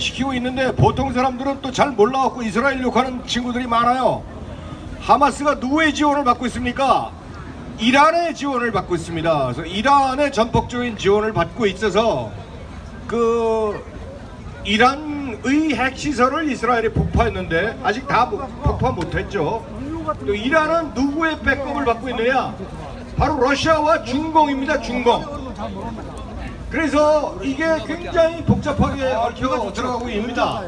파괴를 시키고 있는데 보통 사람들은 또 잘 몰라갖고 이스라엘 욕하는 친구들이 많아요. 하마스가 누구의 지원을 받고 있습니까? 이란의 지원을 받고 있습니다. 그래서 이란의 전폭적인 지원을 받고 있어서 그 이란의 핵시설을 이스라엘이 폭파했는데 아직 다 못- 폭파 못했죠. 또 이란은 누구의 백업을 받고 있느냐? 바로 러시아와 중공입니다. 중공. 그래서 이게 굉장히 복잡하게 얽혀 들어가고 있습니다.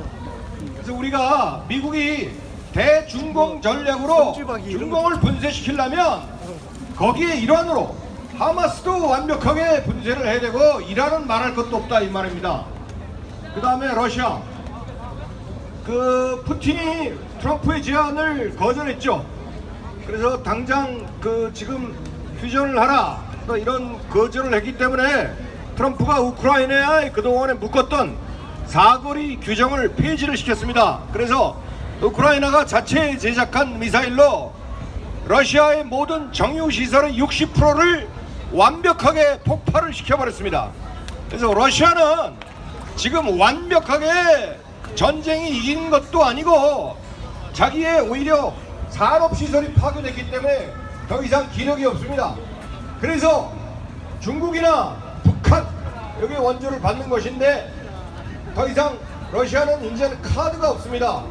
그래서 우리가 미국이 대중공 전략으로 중공을 분쇄시키려면 거기에 일환으로 하마스도 완벽하게 분쇄를 해야 되고 이란은 말할 것도 없다 이 말입니다. 그 다음에 러시아. 그 푸틴이 트럼프의 제안을 거절했죠. 그래서 당장 그 지금 휴전을 하라 또 이런 거절을 했기 때문에 트럼프가 우크라이나에 그동안에 묶었던 사거리 규정을 폐지를 시켰습니다. 그래서 우크라이나가 자체 제작한 미사일로 러시아의 모든 정유 시설의 60%를 완벽하게 폭발을 시켜버렸습니다. 그래서 러시아는 지금 완벽하게 전쟁이 이긴 것도 아니고 자기의 오히려 산업 시설이 파괴됐기 때문에 더 이상 기력이 없습니다. 그래서 중국이나 북한 여기 원조를 받는 것인데 더 이상 러시아는 이제는 카드가 없습니다.